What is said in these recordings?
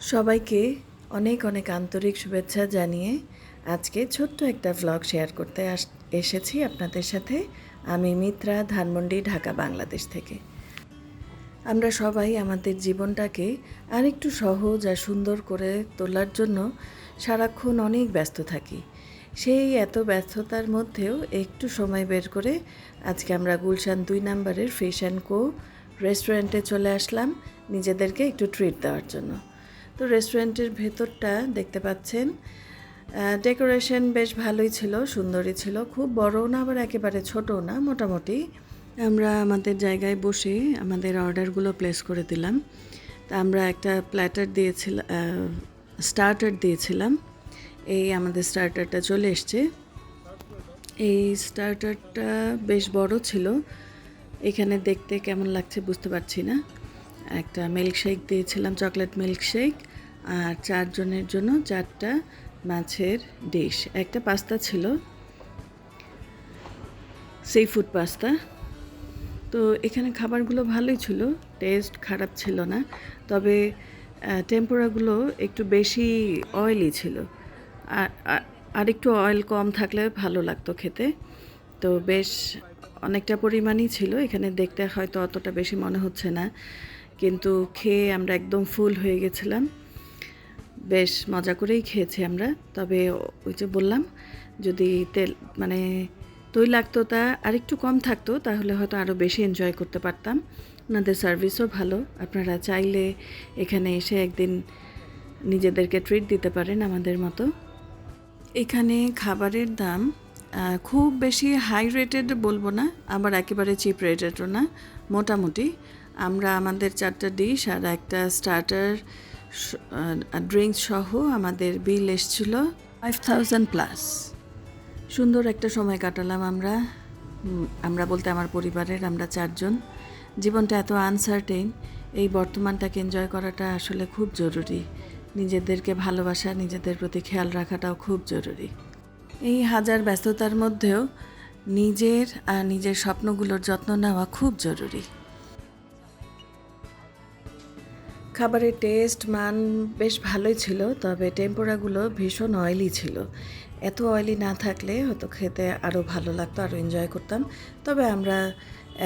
সবাইকে অনেক অনেক আন্তরিক শুভেচ্ছা জানিয়ে আজকে ছোট্ট একটা ভ্লগ শেয়ার করতে এসেছি আপনাদের সাথে। আমি মিত্রা, ধানমন্ডি, ঢাকা, বাংলাদেশ থেকে। আমরা সবাই আমাদের জীবনটাকে আরেকটু সহজ আর সুন্দর করে তোলার জন্য সারাক্ষণ অনেক ব্যস্ত থাকি। সেই এত ব্যস্ততার মধ্যেও একটু সময় বের করে আজকে আমরা গুলশান দুই নাম্বারের ফিশ অ্যান্ড কো রেস্টুরেন্টে চলে আসলাম নিজেদেরকে একটু ট্রিট দেওয়ার জন্য। তো রেস্টুরেন্টের ভেতরটা দেখতে পাচ্ছেন। ডেকোরেশন বেশ ভালোই ছিল, সুন্দরই ছিল। খুব বড়ও না, আবার একেবারে ছোটও না, মোটামুটি। আমরা আমাদের জায়গায় বসে আমাদের অর্ডারগুলো প্লেস করে দিলাম। তা আমরা একটা প্ল্যাটার দিয়েছিলাম স্টার্টার দিয়েছিলাম। এই আমাদের স্টার্টারটা চলে এসছে। এই স্টার্টারটা বেশ বড় ছিল। এখানে দেখতে কেমন লাগছে বুঝতে পারছি না। একটা মিল্কশেক দিয়েছিলাম চকলেট মিল্কশেক আর চারজনের জন্য চারটা মাছের ডিশ। একটা পাস্তা ছিল সি ফুড পাস্তা। তো এখানে খাবারগুলো ভালোই ছিল টেস্ট খারাপ ছিল না, তবে টেম্পোরাগুলো একটু বেশি অয়েলি ছিল। আর একটু অয়েল কম থাকলে ভালো লাগতো খেতে। তো বেশ অনেকটা পরিমাণই ছিল, এখানে দেখতে হয়তো অতটা বেশি মনে হচ্ছে না। কিন্তু খেয়ে আমরা একদম ফুল হয়ে গেছিলাম। বেশ মজা করেই খেয়েছি আমরা। তবে ওই যে বললাম, যদি তেল মানে তৈলাক্ততা আরেকটু কম থাকতো, তাহলে হয়তো আরও বেশি এনজয় করতে পারতাম। ওনাদের সার্ভিসও ভালো। আপনারা চাইলে এখানে এসে একদিন নিজেদেরকে ট্রিট দিতে পারেন আমাদের মতো। এখানে খাবারের দাম খুব বেশি হাই রেটেড বলব না, আবার একেবারে চিপ রেটেডও না, মোটামুটি। আমরা আমাদের চারটা ডিশ আর একটা স্টার্টার ড্রিঙ্কস সহ আমাদের বিল এসছিল ফাইভ থাউজেন্ড প্লাস সুন্দর একটা সময় কাটালাম আমরা। আমরা বলতে আমার পরিবারের, আমরা চারজন। জীবনটা এত আনসার্টেন এই বর্তমানটাকে এনজয় করাটা আসলে খুব জরুরি। নিজেদেরকে ভালোবাসা, নিজেদের প্রতি খেয়াল রাখাটাও খুব জরুরি। এই হাজার ব্যস্ততার মধ্যেও নিজের আর নিজের স্বপ্নগুলোর যত্ন নেওয়া খুব জরুরি। খাবারের টেস্ট, মান বেশ ভালোই ছিল, তবে টেম্পোরাগুলো ভীষণ অয়েলি ছিল। এত অয়েলি না থাকলে হয়তো খেতে আরও ভালো লাগতো আরও এনজয় করতাম। তবে আমরা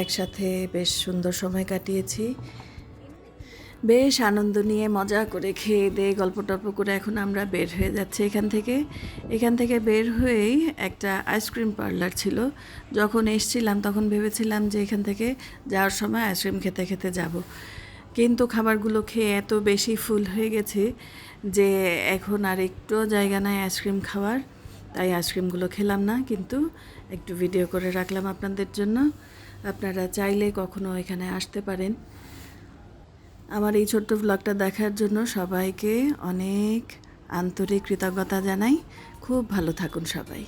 একসাথে বেশ সুন্দর সময় কাটিয়েছি। বেশ আনন্দ নিয়ে মজা করে খেয়ে দিয়ে গল্প টল্প করে এখন আমরা বের হয়ে যাচ্ছি এখান থেকে। এখান থেকে বের হয়েই একটা আইসক্রিম পার্লার ছিল। যখন এসছিলাম তখন ভেবেছিলাম যে এখান থেকে যাওয়ার সময় আইসক্রিম খেতে খেতে যাব। কিন্তু খাবারগুলো খেয়ে এত বেশি ফুল হয়ে গেছে যে এখন আর একটু জায়গা নাই আইসক্রিম খাওয়ার। তাই আইসক্রিমগুলো খেলাম না, কিন্তু একটু ভিডিও করে রাখলাম আপনাদের জন্য। আপনারা চাইলে কখনো এখানে আসতে পারেন। আমার এই ছোট্ট ব্লগটা দেখার জন্য সবাইকে অনেক আন্তরিক কৃতজ্ঞতা জানাই। খুব ভালো থাকুন সবাই।